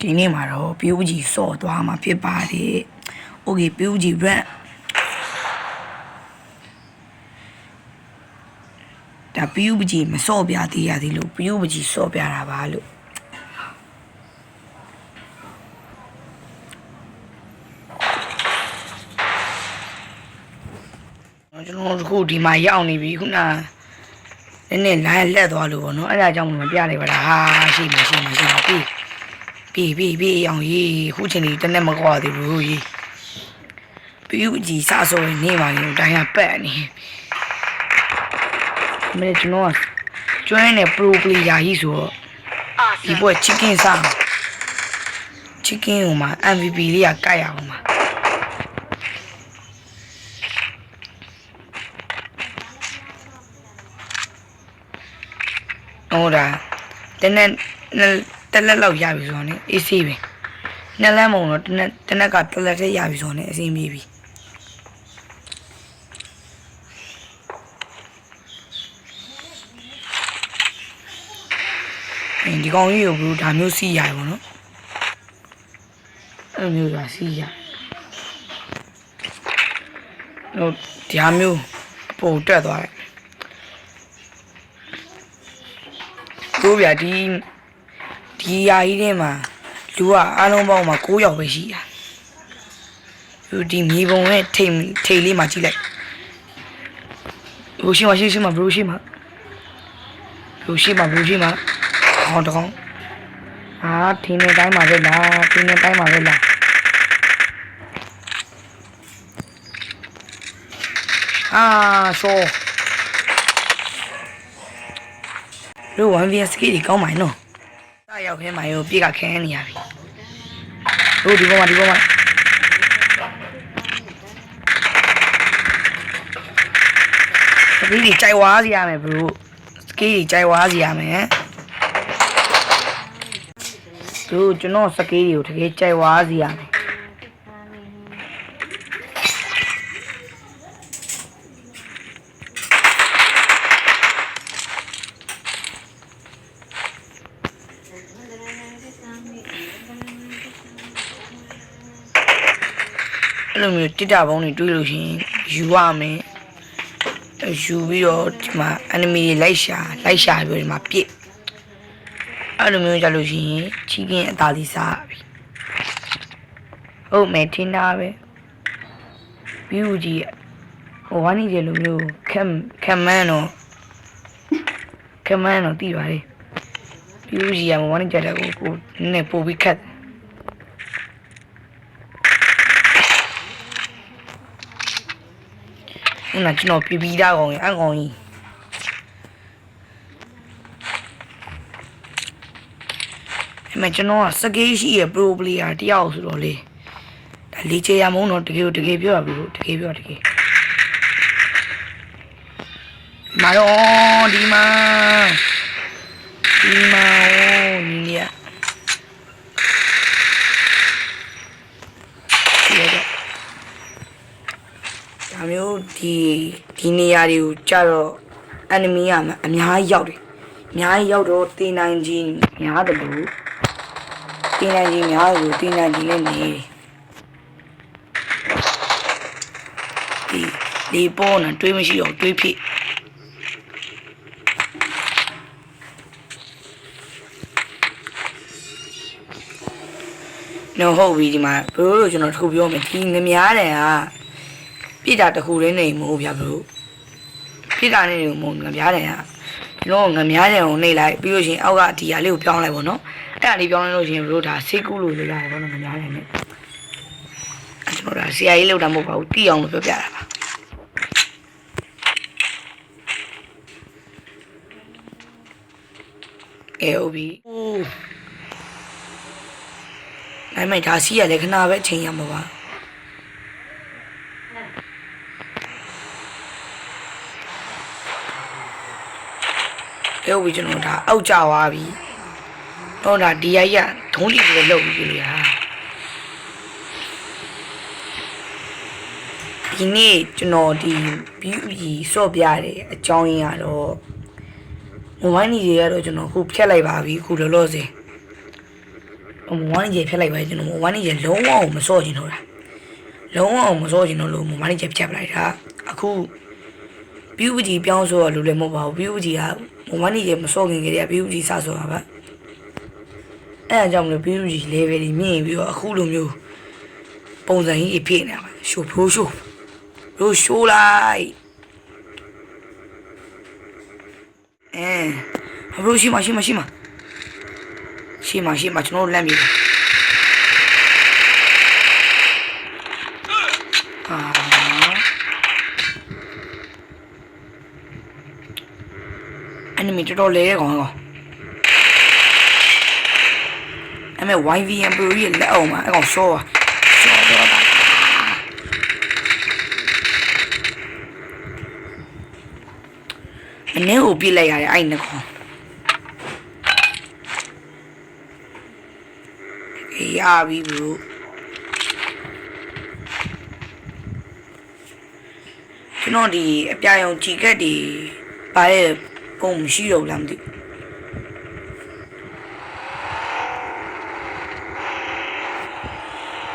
ဒီနေ့မှာတော့ PUBG ဆော့သွားမှာဖြစ်ပါတယ်။ Okay PUBG run ဒါ PUBG မဆော့ပြသေးရသေးလို့ PUBG ဆော့ပြတာပါလို့ကျွန်တော်တို့အခုဒီမှာရောက်နေပြီခုနနည်းနည်းလိုင်းလက်သွားလို့ပေါ့နော်အဲ့ဒါကြောင့်မပြလိုက်ပါလားဟာရှိမှရှိမှရှိမှပြီ ပြီပြီပြီအောင်ကြီးခုချိန်လေးတနေ့မကွာသေးဘူးကြီးပြူကြီးစဆိုရင်နေပါလေတိုင်းကပတ်နေမင်းကျွန်တော်ကျွမ်းနေ pro player ကြီးဆိုတော့ဒီပွဲ chicken စား chicken ဟိုမှာ MVP လေးကကိုက်ရအောင်ပါဟုတ်တာတနေ့ တက်လက်လောက်ရပြီဆိုတော့ねအေးဆေးပဲနှစ်လမ်းမုံတော့တနေ့တနေ့ကတက်လက်ထဲရပြီဆိုတော့ねအဆင်ပြေပြီအဲဒီကောင်ကြီးကိုဘလို့ဒါမျိုးစီးရရပါတော့အဲ့လိုမျိုးကစီးရတော့ဒီဟာမျိုးပုံတက်သွားတယ်ကိုဗျာဒီ ဒီယာကြီးထဲမှာလူကအားလုံးပေါင်းမှာ9ယောက်ပဲရှိတာသူဒီမြေပုံနဲ့ထိမ်ထိမ်လေးမှာကြည့်လိုက်ဘလူရှိမရှိရှိမှာဘလူရှိမှာဘလူရှိမှာဘလူရှိမှာဟောတကောင်အာထင်းနေတိုင်းမှာပဲလားထင်းနေတိုင်းမှာပဲလားအာဆိုတို့ 1vs ကိဒီကောင်းပါနော်စ ရောက်ခဲမှာရောပြေကခဲနေရပြီတို့ဒီပေါ်မှာဒီပေါ်မှာစကီဒီကြိုက်ဝါစီရမယ်ဘရိုစကီဒီကြိုက်ဝါစီရမယ်တို့ကျွန်တော်စကီဒီကိုတကယ်ကြိုက်ဝါစီရမယ် အဲ့လိုမျိုးတစ်တာဘုံတွေတွေးလို့ရှိရင်ယူရမယ်ယူပြီးတော့ဒီမှာ enemy တွေလိုက်ရှာလိုက်ရှာပြီးတော့ဒီမှာပြစ်အဲ့လိုမျိုးကြလို့ရှိရင်ချီကင်းအသာလေးစားရပြီဟုတ်မယ်ထင်တာပဲပြီးဦးကြီးဟိုဝါနေကြလိုမျိုးခက်ခက်မန်းတော့ခက်မန်းတော့တည်ပါလေ ပြီးဦးကြီးကဝါနေကြတဲ့ကိုကိုနည်းနည်းပို့ပြီးခက်တယ်ခုနကျွန်တော်ပြပြီးသားကောင်ကြီးအကောင်ကြီးအမေကျွန်တော်ကစကေးရှိရဲ့ pro player တယောက်ဆိုတော့လေဒါလေချေရမုန်းတော့တကယ်ကိုတကယ်ပြောရပြီလို့တကယ်ပြောတကယ်မာတော့ဒီမှာ ဒီမှာโอ้ညီလေးရရဒါမျိုးဒီဒီနေရာတွေကိုကြတော့ enemy ကအများကြီးရောက်တယ်အများကြီးရောက်တော့တင်းနိုင်ကြီးများတယ်လို့တင်းနိုင်ကြီးများတယ်လို့တင်းနိုင်ကြီးလည်းနေတယ်ဒီဒီပေါ်နဲ့တွေးမရှိအောင်တွေးဖြစ် နော်ဟုတ်ပြီဒီမှာဘယ်လိုကျွန်တော်တစ်ခုပြောမယ်ဒီငများတယ်ကပြစ်တာတခုလေးနေမဟုတ်ဗျာဘလို့ပြစ်တာနေမဟုတ်ငပြားတယ်ဟာကျွန်တော်ငပြားတယ်ကိုနှိပ်လိုက်ပြီးလို့ရှိရင်အောက်ကဒီဟာလေးကိုပြောင်းလိုက်ပါတော့အဲ့ဒါလေးပြောင်းလိုက်လို့ရှိရင်ဘလို့ဒါစိတ်ကူးလို့ရရတယ်ဘောနော်ငပြားတယ်နဲ့အဲ့ကျွန်တော်ဒါဆရာကြီးလောက်တာမဟုတ်ပါဘူးတီးအောင်လို့ပြောပြတာပါအေအိုဘီအိုး နိုင်မိုက်ဒါစီးရလေခဏပဲအချိန်ရမှာပါအေအိုဘီကျွန်တော်ဒါအောက်ကျသွားပြီတော့ဒါဒီရိုက်ရဒုံးလီတွေလောက်ပြီးလေဟာဒီနေ့ကျွန်တော်ဒီ BUE စော့ပြတယ်အကြောင်းရင်းကတော့မိုဘိုင်းကြီးတွေကတော့ကျွန်တော်ခုဖြတ်လိုက်ပါပြီခုလောလောဆယ် ဝမ်းကြီးဖြတ်လိုက်ပါကျွန်တော်ဝမ်းကြီးလုံးဝမစော့ချင်တော့တာလုံးဝမစော့ချင်တော့လို့ဝမ်းကြီးဖြတ်ပလိုက်တာအခုပြူပကြီးပြောင်းဆိုရလို့လည်းမဟုတ်ပါဘူးပြူပကြီးကဝမ်းကြီးမစော့ခင်ကတည်းကပြူပကြီးစဆိုတာပါအဲအကြောင့်မလို့ပြူပကြီး level ကြီးမြင့်ပြီးတော့အခုလိုမျိုးပုံစံကြီးဖြစ်နေတာပါရှိုးဖိုးရှိုးလို့ရှိုးလိုက်အဲဘလို့ရှိမရှိမရှိမ ရှိမရှိမကျွန်တော်တို့လမ်းပြေးအာအနီမီတော်တော်လေးကောင်ကောင်အမေ YVM Pro ရဲ့လက်အောင်မှာအကောင်ရှော့ပါရှော့တော့တာအနည်းကိုပြစ်လိုက်ရတယ်အဲ့နှစ်ကောင်အေး ရပြီဘလို့ကျွန်တော်ဒီအပြာရောင်ကြည်ကက်တွေပါတဲ့ပုံမရှိတော့ဘူးလားမသိဘူး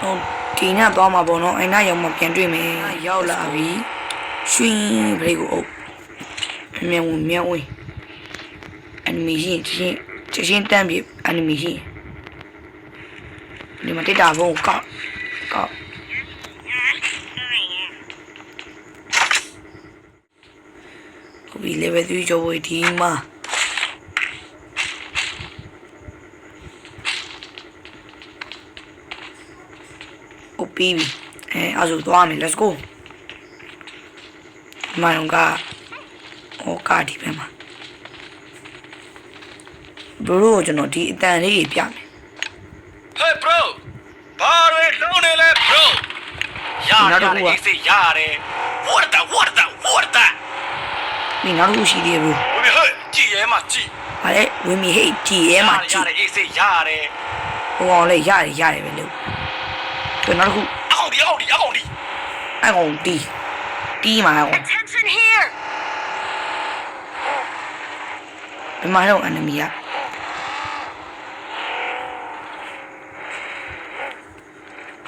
ဟိုဒီညသွားမှာပေါ့နော်အဲ့ညရောက်မှပြန်တွေ့မယ်ရောက်လာပြီရွှင်းဘရိတ်ကိုအုပ်မြန်ဝင်မြန်ဝင်အနီမေရှင်ချင်းချင်းတန်းပြအနီမေရှင် ဒီမှာတက်တာဘုံကောက်ကောက်ဟုတ်ပြီ level 3ကျော်ဝေးဒီမှာဟုတ်ပြီအဲအဲ့ဆိုသွားမယ် let's go ဒီမှာတော့ကဟောကာဒီပဲမှာဘရိုကျွန်တော်ဒီအတန်လေးကြီးပြမယ် Hey bro ဘာတွေလုံးနေလဲ bro ရ နောက်တစ်ရခုတယ်ကအေးစေးရတယ် what the what the what the ဒီနောက်တစ်ခုရှိသေးတယ်ဘရိုဝေဟဲ့ကြည်ရဲမှာကြည်ဗါလဲဝင်းမီဟိတ်ကြည်ရဲမှာကြည်ရတယ်အေးစေးရတယ်ဟိုအောင်လေရတယ်ရတယ်ပဲလို့ကျွန်တော်တို့ခုအကောင်ဒီအကောင်ဒီအကောင်ဒီအကောင်တီးတီးမှာအကောင် Attention here! ဒီမှာတော့အန်နမီကဟောတယ်ဘရို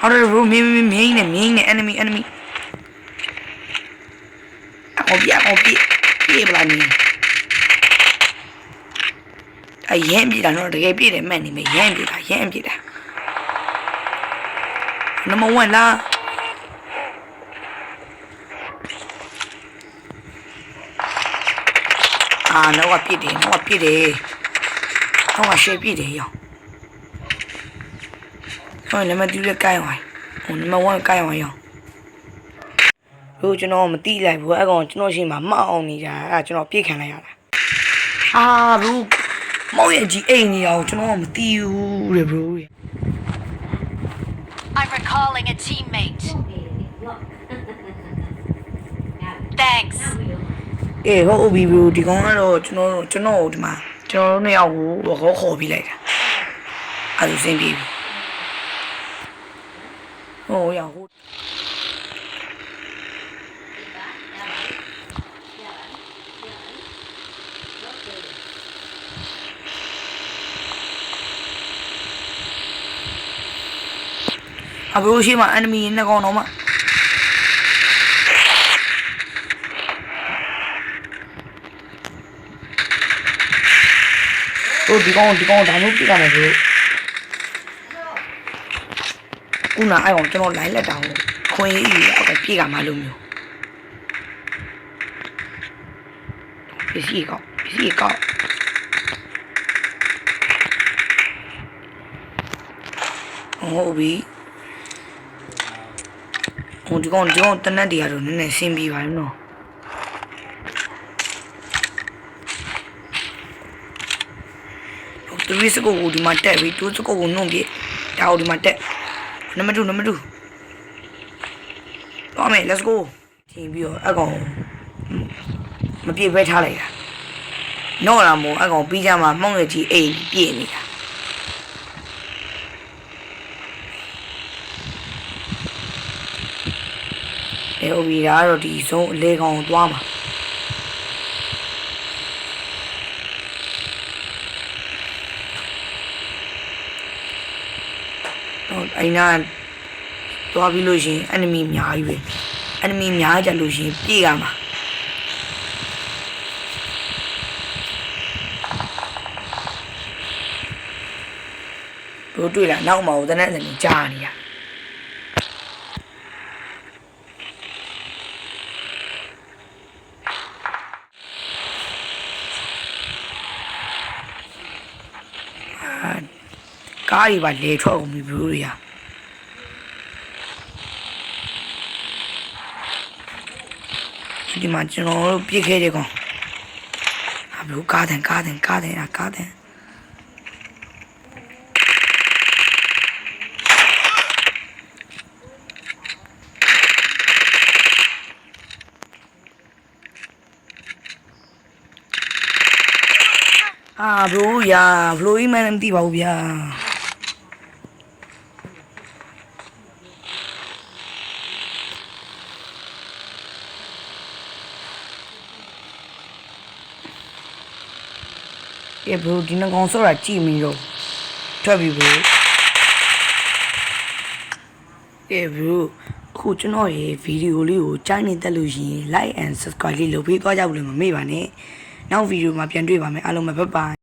မင်းမင်းမင်းနဲ့မင်းနဲ့ enemy enemy အကောင်ပြအကောင်ပြပြေးပလာနေအရင်ပြေးတာတော့တကယ်ပြေးတယ်မှန်နေမယ်ရမ်းပြေးတာရမ်းပြေးတာနံပါတ်1လားအာနောက်ကပြစ်တယ်နောက်ကပြ စ်တယ်နောက်ကရှေ့ပြစ်တယ်ရောဟိုနံပါတ်2လည်းကိုင်းသွားဟိုနံပါတ်1ကိုင်းသွားရောလို့ကျွန်တော်မတိလိုက်ဘူးအဲ့ကောင်ကျွန်တော်ရှိမှမှောက်အောင်နေကြအဲ့ကျွန်တော်ပြစ်ခံလိုက်ရတာအာဘလူမောင်ရဲ့ကြီးအိမ်နေအောင်ကျွန်တော်မသိဘူးလေဘလူ I'm recalling a teammate. Thanks. အေးဟုတ်ပြီဘလူဒီကောင်ကတော့ကျွန်တော်ကျွန်တော်ဒီမှာကျွန်တော်တို့နှစ်ယောက်ကိုခေါ်ခေါ်ပြီးလိုက်တာအဲ့ဒါစင်ပြေပြီ ဟိုရဟိုအဘရိုရှိမှာ enemy နှစ်ကောင်တော့မှဟိုဒီကောင်ဒီကောင်ဒါမျိုးပြရမယ်ဆို ခုနအဲ့ကောင်ကျွန်တော် line လက်တောင်းခွင်ကြီးအောက်ကပြေးကမှလို့မျိုးပစ္စည်းကောက်ပစ္စည်းကောက်ဟုတ်ပြီဟိုဒီကောင်ဒီကောင်တနက်တွေကတော့နည်းနည်းဆင်းပြီးပါလို့နော်ဟိုသူရိစကိုကိုဒီမှာတက်ပြီးသူစကိုကိုနှုတ်ပြဒါကိုဒီမှာတက် နံပါတ်2နံပါတ်2တော့မယ် let's go ချိန်ပြီးတော့အကောင်မပြေပဲထားလိုက်တာနော်လာမို့အကောင်ပြီးကြမှာမောင်ရကြီးအိမ်ပြည့်နေတာအဲအိုဘီဒါကတော့ဒီဆုံးအလေကောင်ကိုသွားမှာ ဟိုအိမ်နာသွားပြီးလို့ရှရင် enemy အများကြီးပဲ enemy များကြလို့ရှရင်ပြေးရမှာဘိုးတွေ့လားနောက်မှာဟိုတနက်စနေကြားနေရအာ ကားကြီးပါလေထွက်ကုန်ပြီဘိုးတွေကဒီမှာကျွန်တော်တို့ပြစ်ခဲ့တဲ့ကောင်အဘလို့ကားတယ်ကားတယ်ကားတယ်အကားတယ်အာဘလို့ရာဘလို့ကြီးမှန်းမသိပါဘူးဗျာ ကဲဘလို့ဒီနှကောင်ဆော့တာကြည့်မီတော့ထွက်ပြီဘလို့ကဲဘလို့အခုကျွန်တော်ရဲ့ဗီဒီယိုလေးကိုကြားနေတက်လို့ရှိရင် like and subscribe လေးလုပ်ပေးသွားကြဘူးလို့မမေ့ပါနဲ့နောက်ဗီဒီယိုမှာပြန်တွေ့ပါမယ်အားလုံးပဲဘိုင်ဘိုင်